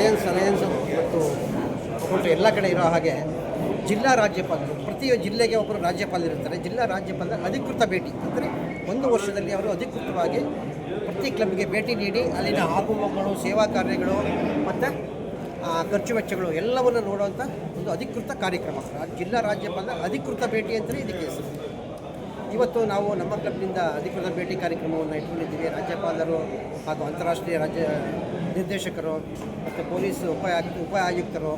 Alliance alliance ಮತ್ತು ಒಟ್ಟು ಎಲ್ಲ ಕಡೆ ಇರೋ ಹಾಗೆ ಜಿಲ್ಲಾ ರಾಜ್ಯಪಾಲರು, ಪ್ರತಿ ಜಿಲ್ಲೆಗೆ ಒಬ್ಬರು ರಾಜ್ಯಪಾಲರು ಇರ್ತಾರೆ. ಜಿಲ್ಲಾ ರಾಜ್ಯಪಾಲರ ಅಧಿಕೃತ ಭೇಟಿ ಅಂದರೆ ಒಂದು ವರ್ಷದಲ್ಲಿ ಅವರು ಅಧಿಕೃತವಾಗಿ ಪ್ರತಿ ಕ್ಲಬ್ಗೆ ಭೇಟಿ ನೀಡಿ ಅಲ್ಲಿನ ಆಗುಮಗಳು, ಸೇವಾ ಕಾರ್ಯಗಳು ಮತ್ತು ಖರ್ಚು ವೆಚ್ಚಗಳು ಎಲ್ಲವನ್ನು ನೋಡುವಂಥ ಒಂದು ಅಧಿಕೃತ ಕಾರ್ಯಕ್ರಮ. ಜಿಲ್ಲಾ ರಾಜ್ಯಪಾಲರ ಅಧಿಕೃತ ಭೇಟಿ ಅಂತಲೇ ಇದಕ್ಕೆ ಹೆಸರು. ಇವತ್ತು ನಾವು ನಮ್ಮ ಕ್ಲಬ್ನಿಂದ ಅಧಿಕೃತ ಭೇಟಿ ಕಾರ್ಯಕ್ರಮವನ್ನು ಇಟ್ಕೊಂಡಿದ್ದೀವಿ. ರಾಜ್ಯಪಾಲರು ಹಾಗೂ ಅಂತಾರಾಷ್ಟ್ರೀಯ ರಾಜ್ಯ ನಿರ್ದೇಶಕರು ಮತ್ತು ಪೊಲೀಸ್ ಉಪ ಉಪ ಆಯುಕ್ತರು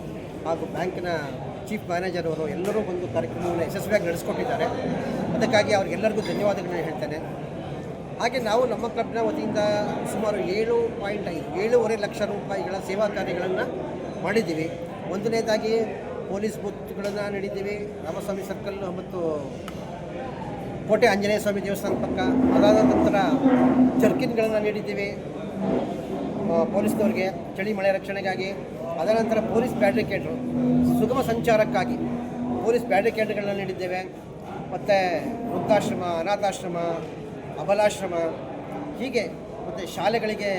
ಹಾಗೂ ಬ್ಯಾಂಕಿನ ಚೀಫ್ ಮ್ಯಾನೇಜರ್ ಅವರು ಎಲ್ಲರೂ ಒಂದು ಕಾರ್ಯಕ್ರಮವನ್ನು ಯಶಸ್ವಿಯಾಗಿ ನಡೆಸ್ಕೊಟ್ಟಿದ್ದಾರೆ. ಅದಕ್ಕಾಗಿ ಅವ್ರಿಗೆಲ್ಲರಿಗೂ ಧನ್ಯವಾದಗಳನ್ನ ಹೇಳ್ತೇನೆ. ಹಾಗೆ ನಾವು ನಮ್ಮ ಕ್ಲಬ್ನ ವತಿಯಿಂದ ಸುಮಾರು ಏಳು ಪಾಯಿಂಟ್ ಐದು ಏಳೂವರೆ ಲಕ್ಷ ರೂಪಾಯಿಗಳ ಸೇವಾ ಕಾರ್ಯಗಳನ್ನು ಮಾಡಿದ್ದೀವಿ. ಒಂದನೇದಾಗಿ ಪೊಲೀಸ್ ಬೂತ್ಗಳನ್ನು ನೀಡಿದ್ದೀವಿ. ರಾಮಸ್ವಾಮಿ ಸರ್ಕಲ್ ಮತ್ತು ಕೋಟೆ ಆಂಜನೇಯ ಸ್ವಾಮಿ ದೇವಸ್ಥಾನ ಪಕ್ಕ ಅದಾದ ನಂತರ ಜರ್ಕಿನ್ಗಳನ್ನು ನೀಡಿದ್ದೀವಿ ಪೊಲೀಸ್ನವ್ರಿಗೆ ಚಳಿ ಮಳೆ ರಕ್ಷಣೆಗಾಗಿ. ಅದರ ನಂತರ ಪೊಲೀಸ್ ಬ್ಯಾರಿಕೇಡ್ರು ಸುಗಮ ಸಂಚಾರಕ್ಕಾಗಿ ಪೊಲೀಸ್ ಬ್ಯಾಡ್ರಿಕೇಡ್ಗಳನ್ನು ನೀಡಿದ್ದೇವೆ. ಮತ್ತು ವೃದ್ಧಾಶ್ರಮ, ಅನಾಥಾಶ್ರಮ, ಅಬಲಾಶ್ರಮ, ಹೀಗೆ ಮತ್ತು ಶಾಲೆಗಳಿಗೆ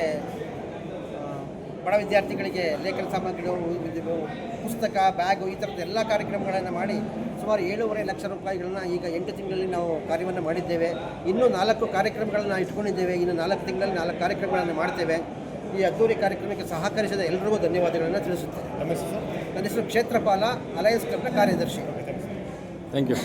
ಬಡ ವಿದ್ಯಾರ್ಥಿಗಳಿಗೆ ಲೇಖನ ಸಾಮಗ್ರಿಗಳು ಪುಸ್ತಕ ಬ್ಯಾಗು ಈ ಥರದ ಎಲ್ಲ ಕಾರ್ಯಕ್ರಮಗಳನ್ನು ಮಾಡಿ ಸುಮಾರು ಏಳೂವರೆ ಲಕ್ಷ ರೂಪಾಯಿಗಳನ್ನ ಈಗ ಎಂಟು ತಿಂಗಳಲ್ಲಿ ನಾವು ಕಾರ್ಯವನ್ನು ಮಾಡಿದ್ದೇವೆ. ಇನ್ನೂ ನಾಲ್ಕು ಕಾರ್ಯಕ್ರಮಗಳನ್ನು ಇಟ್ಕೊಂಡಿದ್ದೇವೆ. ಇನ್ನು ನಾಲ್ಕು ತಿಂಗಳಲ್ಲಿ ನಾಲ್ಕು ಕಾರ್ಯಕ್ರಮಗಳನ್ನು ಮಾಡ್ತೇವೆ. ಈ ಅದ್ದೂರಿ ಕಾರ್ಯಕ್ರಮಕ್ಕೆ ಸಹಕರಿಸಿದ ಎಲ್ಲರಿಗೂ ಧನ್ಯವಾದಗಳನ್ನು ತಿಳಿಸುತ್ತೇನೆ. ನನ್ನ ಹೆಸರು ಕ್ಷೇತ್ರಪಾಲ ಅಲಯನ್ಸ್ ಕ್ಲಬ್ನ ಕಾರ್ಯದರ್ಶಿ. Thank you